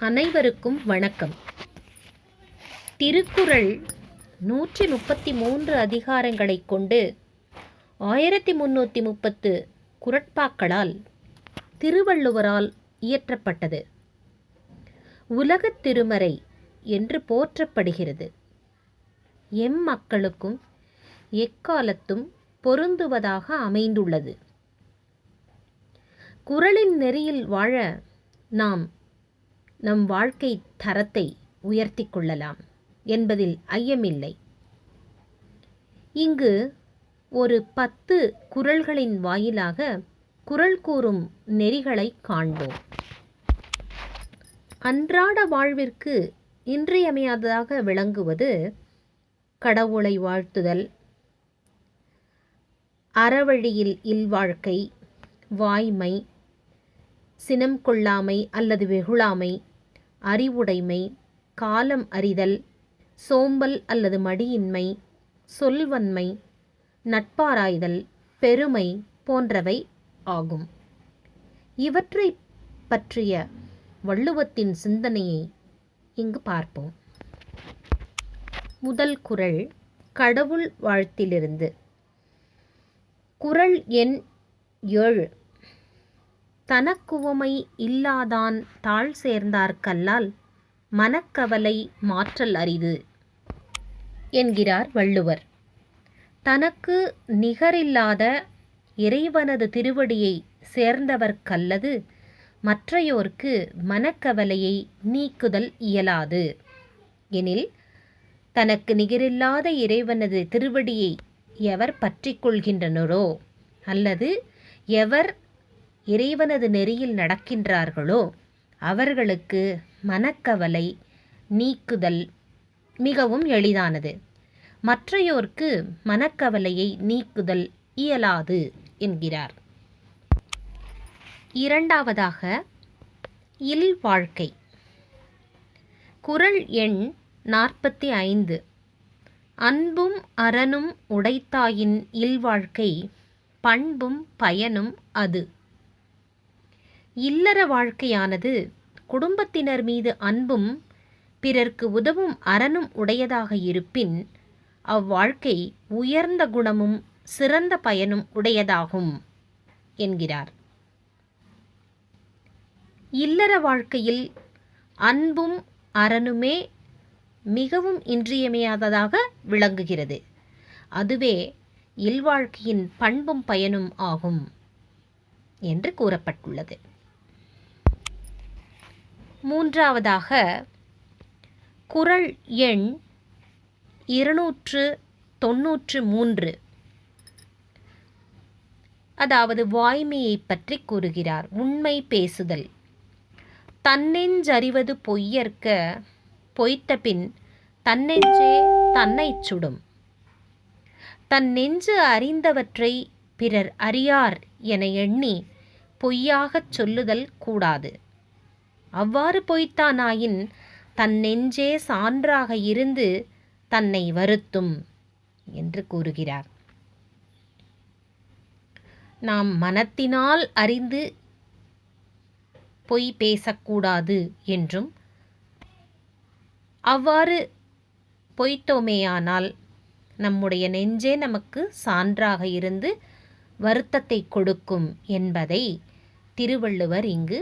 அனைவருக்கும் வணக்கம். திருக்குறள் நூற்றி முப்பத்தி மூன்று அதிகாரங்களைக் கொண்டு ஆயிரத்தி முன்னூற்றி முப்பத்து குரட்பாக்களால் திருவள்ளுவரால் இயற்றப்பட்டது. உலகத் திருமறை என்று போற்றப்படுகிறது. எம் மக்களுக்கும் எக்காலத்தும் பொருந்துவதாக அமைந்துள்ளது. குறளின் நெறியில் வாழ நாம் நம் வாழ்க்கை தரத்தை உயர்த்தி கொள்ளலாம் என்பதில் ஐயமில்லை. இங்கு ஒரு பத்து குறள்களின் வாயிலாக குறள் கூறும் நெறிகளை காண்போம். அன்றாட வாழ்விற்கு இன்றியமையாததாக விளங்குவது கடவுளை வாழ்த்துதல் அறவழியில் இல்வாழ்க்கை வாய்மை சினம் கொள்ளாமை அல்லது வெகுளாமை அறிவுடைமை காலம் அறிதல் சோம்பல் அல்லது மடியின்மை சொல்வன்மை நட்பாராய்தல் பெருமை போன்றவை ஆகும். இவற்றை பற்றிய வள்ளுவத்தின் சிந்தனையை இங்கு பார்ப்போம். முதல் குறள் கடவுள் வாழ்த்திலிருந்து. குறள் எண் ஏழு. தனக்குவமை இல்லாதான் தாழ் சேர்ந்தார் கல்லால் மனக்கவலை மாற்றல் அரிது என்கிறார் வள்ளுவர். தனக்கு நிகரில்லாத இறைவனது திருவடியை சேர்ந்தவர் கல்லது மற்றையோர்க்கு மனக்கவலையை நீக்குதல் இயலாது. எனில் தனக்கு நிகரில்லாத இறைவனது திருவடியை எவர் பற்றி கொள்கின்றனரோ? அல்லது எவர் இறைவனது நெறியில் நடக்கின்றார்களோ அவர்களுக்கு மனக்கவலை நீக்குதல் மிகவும் எளிதானது. மற்றையோர்க்கு மனக்கவலையை நீக்குதல் இயலாது என்கிறார். இரண்டாவதாக இல் வாழ்க்கை. குறள் எண் நாற்பத்தி ஐந்து அன்பும் அறனும் உடைத்தாயின் இல்வாழ்க்கை பண்பும் பயனும் அது. இல்லற வாழ்க்கையானது குடும்பத்தினர் மீது அன்பும் பிறர்க்கு உதவும் அறனும் உடையதாக இருப்பின் அவ்வாழ்க்கை உயர்ந்த குணமும் சிறந்த பயனும் உடையதாகும் என்கிறார். இல்லற வாழ்க்கையில் அன்பும் அறனுமே மிகவும் இன்றியமையாததாக விளங்குகிறது. அதுவே இல்வாழ்க்கையின் பண்பும் பயனும் ஆகும் என்று கூறப்பட்டுள்ளது. மூன்றாவதாக குறள் எண் இருநூற்று தொன்னூற்று மூன்று. அதாவது வாய்மையை பற்றி கூறுகிறார். உண்மை பேசுதல். தன்னெஞ்சறிவது பொய்யற்க பொய்த்த பின் தன்னெஞ்சே தன்னைச் சுடும். தன் நெஞ்சு அறிந்தவற்றை பிறர் அறியார் என எண்ணி பொய்யாகச் சொல்லுதல் கூடாது. அவ்வாறு பொய்த்தானாயின் தன் நெஞ்சே சான்றாக இருந்து தன்னை வருத்தும் என்று கூறுகிறார். நாம் மனத்தினால் அறிந்து பொய் பேசக்கூடாது என்றும் அவ்வாறு பொய்த்தோமேயானால் நம்முடைய நெஞ்சே நமக்கு சான்றாக இருந்து வருத்தத்தை கொடுக்கும் என்பதை திருவள்ளுவர் இங்கு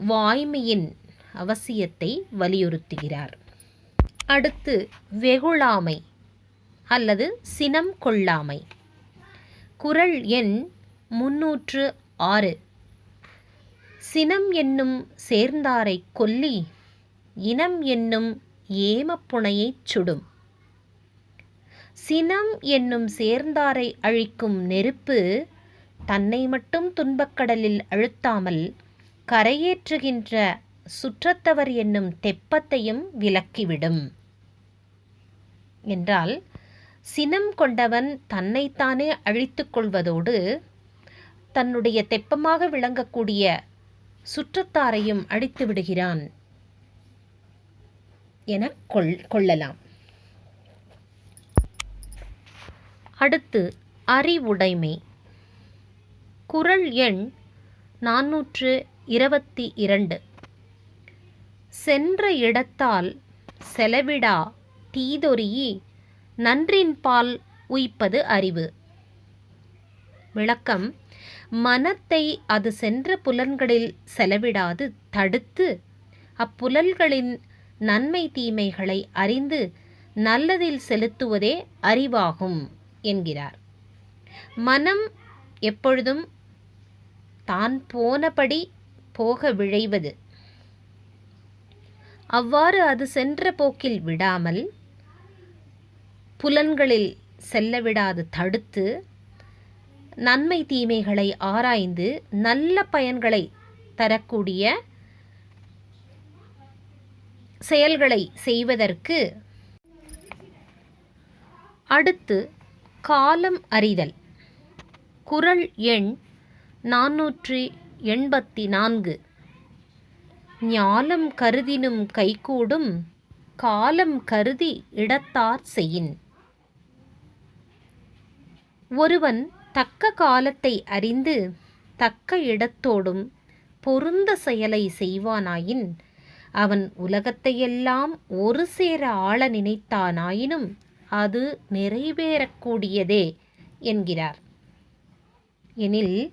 வாய்மையின் அவசியத்தை வலியுறுத்துகிறார். அடுத்து வெகுளாமை அல்லது சினம் கொள்ளாமை. குறள் எண் முன்னூற்று ஆறு. சினம் என்னும் சேர்ந்தாரை கொல்லி இனம் என்னும் ஏமப்புனையைச் சுடும். சினம் என்னும் சேர்ந்தாரை அழிக்கும் நெருப்பு தன்னை மட்டும் துன்பக்கடலில் அழுத்தாமல் கரையேற்றுகின்ற சுற்றத்தவர் என்னும் தெப்பத்தையும் விலக்கிவிடும். என்றால் சினம் கொண்டவன் தன்னைத்தானே அழித்துக் கொள்வதோடு தன்னுடைய தெப்பமாக விளங்கக்கூடிய சுற்றத்தாரையும் அழித்து விடுகிறான் என கொள் கொள்ளலாம். அடுத்து அறிவுடைமை. குறள் எண் நாநூற்று இருபத்தி இரண்டு. சென்ற இடத்தால் செலவிடா தீதொறியி நன்றின்பால் உய்ப்பது அறிவு. விளக்கம் மனத்தை அது சென்ற புலன்களில் செலவிடாது தடுத்து அப்புலன்களின் நன்மை தீமைகளை அறிந்து நல்லதில் செலுத்துவதே அறிவாகும் என்கிறார். மனம் எப்பொழுதும் தான் போனபடி போக விழைவது. அவ்வாறு அது சென்ற போக்கில் விடாமல் புலன்களில் செல்லவிடாது தடுத்து நன்மை தீமைகளை ஆராய்ந்து நல்ல பயன்களை தரக்கூடிய செயல்களை செய்வதற்கு அடுத்து காலம் அறிதல். குறள் எண் நானூற்றி எண்பத்தி நான்கு ஞாலம் கருதினும் கைகூடும் காலம் கருதி இடத்தார் செய்யின் ஒருவன் தக்க காலத்தை அறிந்து தக்க இடத்தோடும் பொருந்த செயலை செய்வானாயின் அவன் உலகத்தையெல்லாம் ஒரு சேர ஆள நினைத்தானாயினும் அது நிறைவேறக்கூடியதே என்கிறார். எனில்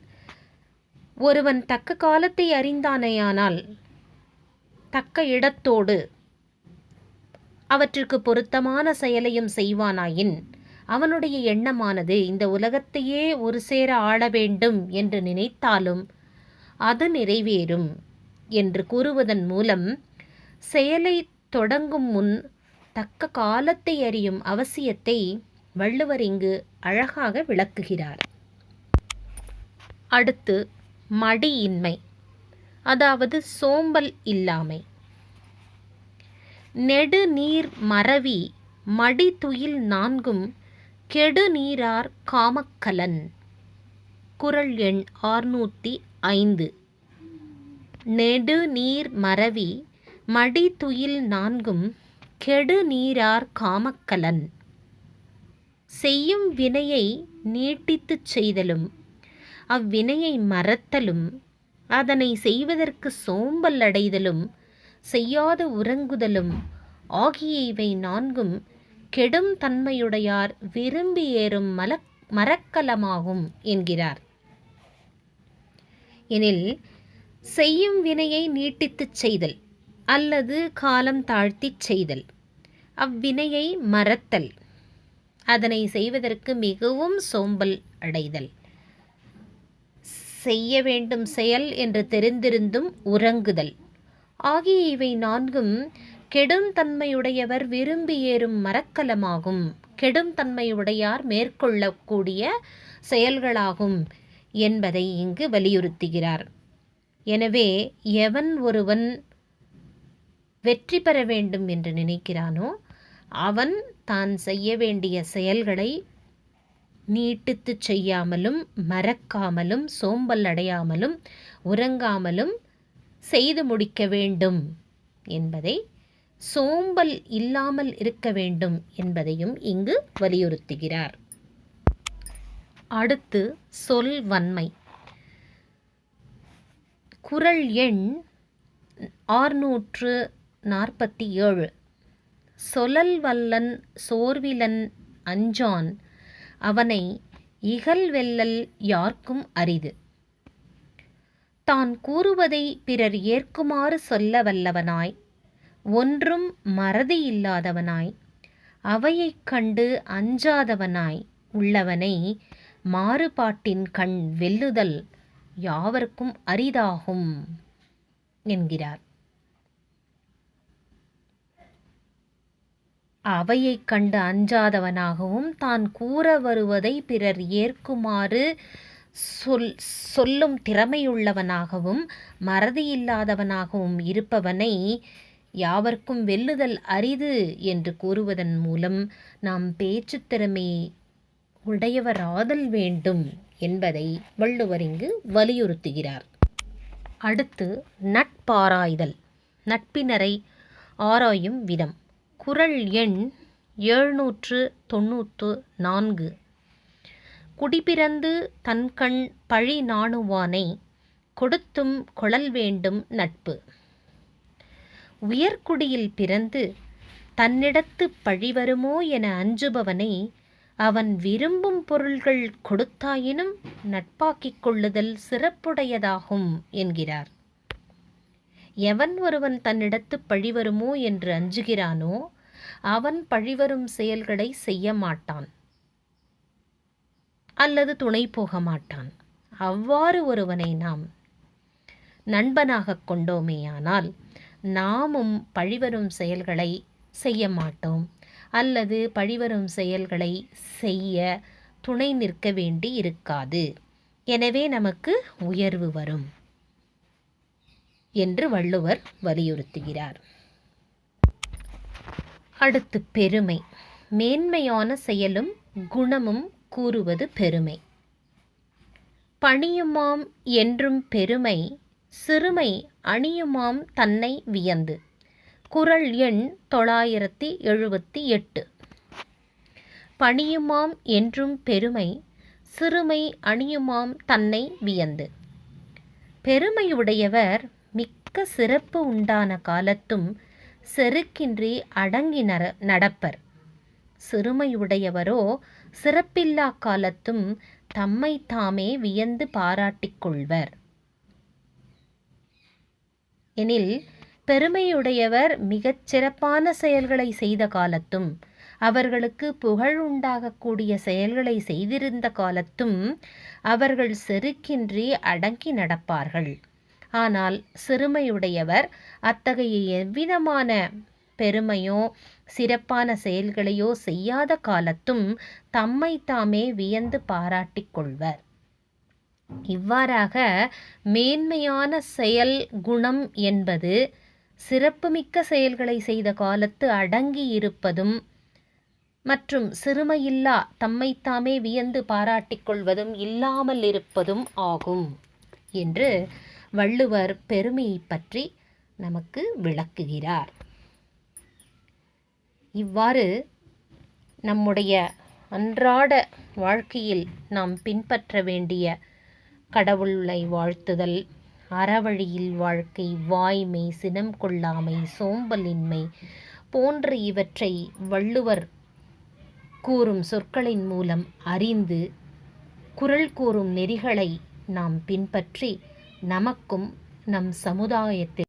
ஒருவன் தக்க காலத்தை அறிந்தானேயானால் தக்க இடத்தோடு அவற்றுக்கு பொருத்தமான செயலையும் செய்வானாயின் அவனுடைய எண்ணமானது இந்த உலகத்தையே ஒரு சேர ஆள வேண்டும் என்று நினைத்தாலும் அது நிறைவேறும் என்று கூறுவதன் மூலம் செயலை தொடங்கும் முன் தக்க காலத்தை அறியும் அவசியத்தை வள்ளுவர் இங்கு அழகாக விளக்குகிறார். அடுத்து மடியின்மை. அதாவது சோம்பல் இல்லாமை. நெடுநீர் மறவி மடி நான்கும் கெடுநீரார் காமக்கலன். குறள் எண் ஆறுநூற்றி ஐந்து. நெடுநீர் மறவி மடி நான்கும் கெடுநீரார் காமக்கலன். செய்யும் வினையை நீட்டித்துச் செய்தலும் அவ்வினையை மறத்தலும் அதனை செய்வதற்கு சோம்பல் அடைதலும் செய்யாத உறங்குதலும் ஆகிய இவை நான்கும் கெடும் தன்மையுடையார் விரும்பி ஏறும் மலக் மரக்கலமாகும் என்கிறார். எனில் செய்யும் வினையை நீட்டித்துச் செய்தல் அல்லது காலம் தாழ்த்திச் செய்தல் அவ்வினையை மறத்தல் அதனை செய்வதற்கு மிகவும் சோம்பல் அடைதல். செய்ய வேண்டும் செயல் என்று தெரிந்திருந்தும் உறங்குதல். ஆகிய இவை நான்கும் கெடும் தன்மையுடையவர் விரும்பி ஏறும் மரக்கலமாகும். கெடும் தன்மையுடையார் மேற்கொள்ளக்கூடிய செயல்களாகும் என்பதை இங்கு வலியுறுத்துகிறார். எனவே எவன் ஒருவன் வெற்றி பெற வேண்டும் என்று நினைக்கிறானோ அவன் தான் செய்ய வேண்டிய செயல்களை நீட்டித்துச் செய்யாமலும் மறக்காமலும் சோம்பல் அடையாமலும் உறங்காமலும் செய்து முடிக்க வேண்டும் என்பதை சோம்பல் இல்லாமல் இருக்க வேண்டும் என்பதையும் இங்கு வலியுறுத்துகிறார். அடுத்து சொல் வன்மை. குறள் எண் ஆறுநூற்று நாற்பத்தி ஏழு. சொலல் வல்லன் சோர்விலன் அஞ்சான் அவனை இகல் வெல்லல் யார்க்கும் அரிது. தான் கூறுவதை பிறர் ஏற்குமாறு சொல்ல வல்லவனாய் ஒன்றும் மறதி இல்லாதவனாய் அவையைக் கண்டு அஞ்சாதவனாய் உள்ளவனை மாறுபாட்டின் கண் வெல்லுதல் யாவர்க்கும் அரிதாகும் என்கிறார். அவையைக் கண்டு அஞ்சாதவனாகவும் தான் கூற வருவதை பிறர் ஏற்குமாறு சொல் சொல்லும் திறமையுள்ளவனாகவும் மறதியில்லாதவனாகவும் இருப்பவனை யாவர்க்கும் வெல்லுதல் அரிது என்று கூறுவதன் மூலம் நாம் பேச்சு திறமையை உடையவராதல் வேண்டும் என்பதை வள்ளுவர் இங்கு வலியுறுத்துகிறார். அடுத்து நட்பாராய்தல். நட்பினரை ஆராயும் விதம். குறள் எண் எழுநூற்று தொண்ணூற்று நான்கு. குடிபிறந்து தன்கண் பழி நாணுவானை கொடுத்தும் கொழல் வேண்டும் நட்பு. உயர்குடியில் பிறந்து தன்னிடத்து பழிவருமோ என அஞ்சுபவனை அவன் விரும்பும் பொருள்கள் கொடுத்தாயினும் நட்பாக்கிக் கொள்ளுதல் சிறப்புடையதாகும் என்கிறார். எவன் ஒருவன் தன்னிடத்து பழிவருமோ என்று அஞ்சுகிறானோ அவன் பழிவரும் செயல்களை செய்ய மாட்டான் அல்லது துணை போக மாட்டான் அவ்வாறு ஒருவனை நாம் நண்பனாக கொண்டோமேயானால் நாமும் பழிவரும் செயல்களை செய்ய மாட்டோம் அல்லது பழிவரும் செயல்களை செய்ய துணை நிற்க வேண்டி இருக்காது. எனவே நமக்கு உயர்வு வரும் என்று வள்ளுவர் வலியுறுத்துகிறார். அடுத்து பெருமை. மேன்மையான செயலும் குணமும் கூறுவது பெருமை. பணியுமாம் என்றும் பெருமை சிறுமை அணியுமாம் தன்னை வியந்து. குரல் எண் தொள்ளாயிரத்தி எழுபத்தி எட்டு. பணியுமாம் என்றும் பெருமை சிறுமை அணியுமாம் தன்னை வியந்து. பெருமையுடையவர் மிக்க சிறப்பு உண்டான காலத்தும் செருக்கின்றி அடங்கி நர நடப்பர். சிறுமையுடையவரோ சிறப்பில்லா காலத்தும் தம்மை தாமே வியந்து பாராட்டிக் கொள்வர். எனில் பெருமையுடையவர் மிகச் சிறப்பான செயல்களை செய்த காலத்தும் அவர்களுக்கு புகழ் உண்டாகக்கூடிய செயல்களை செய்திருந்த காலத்தும் அவர்கள் செருக்கின்றி அடங்கி நடப்பார்கள். ஆனால் சிறுமையுடையவர் அத்தகைய எவ்விதமான பெருமையோ சிறப்பான செயல்களையோ செய்யாத காலத்தும் தம்மை தாமே வியந்து பாராட்டிக் கொள்வர். இவ்வாறாக மேன்மையான செயல் குணம் என்பது சிறப்புமிக்க செயல்களை செய்த காலத்து அடங்கி இருப்பதும் மற்றும் சிறுமையில்லா தம்மைத்தாமே வியந்து பாராட்டிக் கொள்வதும் இல்லாமல் இருப்பதும் ஆகும் என்று வள்ளுவர் பெருமையை பற்றி நமக்கு விளக்குகிறார். இவ்வாறு நம்முடைய அன்றாட வாழ்க்கையில் நாம் பின்பற்ற வேண்டிய கடவுளை வாழ்த்துதல் அறவழியில் வாழ்க்கை வாய்மை சினம் கொள்ளாமை சோம்பலின்மை போன்ற இவற்றை வள்ளுவர் கூறும் சொற்களின் மூலம் அறிந்து குரல் கூறும் நெறிகளை நாம் பின்பற்றி நமக்கும் நம் சமுதாயத்தில்